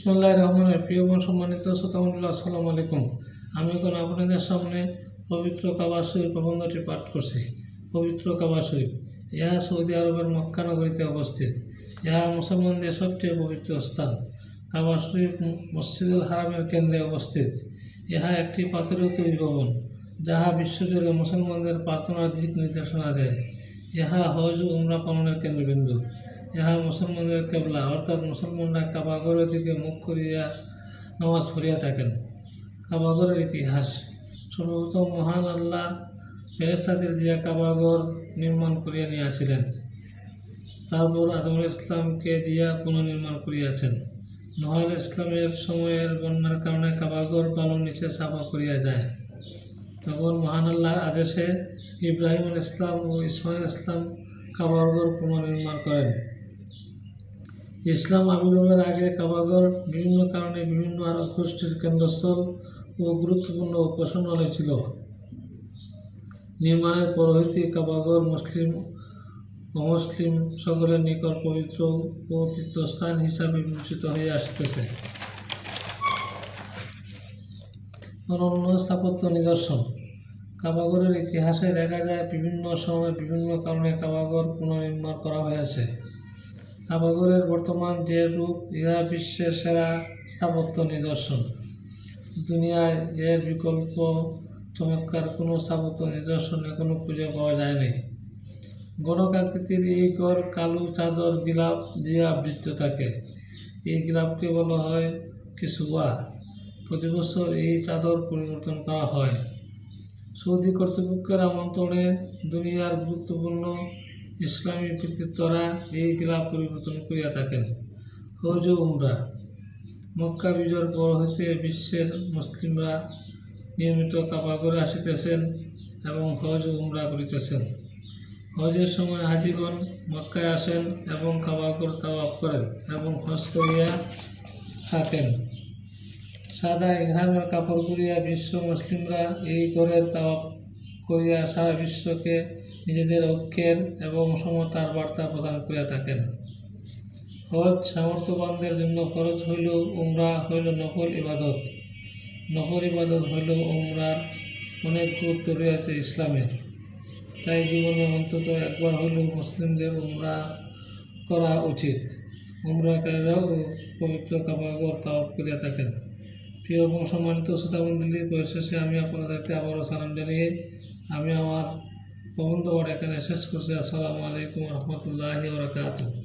ইসমুল্লাহ রহমানের প্রিয় বোন সম্মানিত শ্রোতামণ্ডল আসসালামু আলাইকুম। আমি এখন আপনাদের সামনে পবিত্র কাবা শরীফ প্রবন্ধটি পাঠ করছি। পবিত্র কাবা শরীফ, ইহা সৌদি আরবের মক্কা নগরীতে অবস্থিত। ইহা মুসলমানদের সবচেয়ে পবিত্র স্থান। কাবা শরীফ মসজিদুল হারামের কেন্দ্রে অবস্থিত। ইহা একটি পাথরের তৈরি ভবন, যাহা বিশ্বজুড়ে মুসলমানদের প্রার্থনার দিক নির্দেশনা দেয়। ইহা হজ উমরা পালনের কেন্দ্রবিন্দু। ইহা মুসলমানদের কেবলা। অর্থাৎ মুসলমানরা কাবাগরের দিকে মুখ করিয়া নামাজ পড়িয়া থাকেন। কাবাগরের ইতিহাস। সর্বপ্রথম মহান আল্লাহ ফেরেস্তাদের দিয়া কাবাগর নির্মাণ করিয়া নিয়েছিলেন তারপর আদমুল ইসলামকে দিয়া পুনর্নির্মাণ করিয়াছেন। নহল ইসলামের সময়ের বন্যার কারণে কাবাগর পালন নিচে সাফা করিয়া যায়। তখন মহান আল্লাহর আদেশে ইব্রাহিম ইসলাম ও ইসমাইল ইসলাম কাবাগর পুনর্নির্মাণ করেন। ইসলাম আবির্ভাবের আগে কাবাগর বিভিন্ন কারণে বিভিন্ন আরব গোষ্ঠীর কেন্দ্রস্থল ও গুরুত্বপূর্ণ উপাসনালয় ছিল। নির্মাণের পর হইতে কাবাগর মুসলিম অমুসলিম সকলের নিকট পবিত্র ও তীর্থস্থান হিসাবে বিবেচিত হয়ে আসতেছে। অনন্য স্থাপত্য নিদর্শন। কাবাগরের ইতিহাসে দেখা যায় বিভিন্ন সময় বিভিন্ন কারণে কাবাগর পুনর্নির্মাণ করা হয়েছে। কাবাগরের বর্তমান যে রূপ, ইহা বিশ্বের সেরা স্থাপত্য নিদর্শন। দুনিয়ায় এর বিকল্প চমৎকার কোনো স্থাপত্য নিদর্শন এখনও খুঁজে পাওয়া যায়নি। গণক আকৃতির এই গড় কালো চাদর গিলাপ দিয়ে আবৃত থাকে। এই গিলাপকে বলা হয় কিসুয়া প্রতি বছর এই চাদর পরিবর্তন করা হয়। সৌদি কর্তৃপক্ষের আমন্ত্রণে দুনিয়ার গুরুত্বপূর্ণ ইসলামী কৃতিত্বরা এই গিলাপ পরিবর্তন করিয়া থাকেন। হজ ও উমরা। মক্কা বিজয়ের পর হইতে বিশ্বের মুসলিমরা নিয়মিত কাবা করে আসিতেছেন এবং হজ ও উমরা করিতেছেন। হজের সময় হাজিগণ মক্কায় আসেন এবং কাবাগর তাওয়াফ করেন এবং হজ করিয়া থাকেন। সাদা ইহরামের কাপড় পরিয়া বিশ্ব মুসলিমরা এই ঘরের তাওয়াফ করিয়া সারা বিশ্বকে নিজেদের ঐক্যের এবং সমতার বার্তা প্রদান করিয়া থাকেন। হজ সামর্থ্যবানদের জন্য খরচ হইল উমরা হইল নকল ইবাদত। নকল ইবাদত হইল উমরার অনেক গুরুত্ব রয়েছে ইসলামের। তাই জীবনে অন্তত একবার হইলেও মুসলিমদের উমরা করা উচিত। উমরাকারীরাও পবিত্র কাবাগর তাওয়াফ করিয়া থাকেন। প্রিয় এবং সম্মানিত শ্রোতামণ্ডলী পরিশেষে আমি আপনাদেরকে আবারও সালাম জানিয়ে আমি আমার প্রবন্ধ এখানে শেষ করছি। আসসালামু আলাইকুম রহমতুল্লাহ বরকাত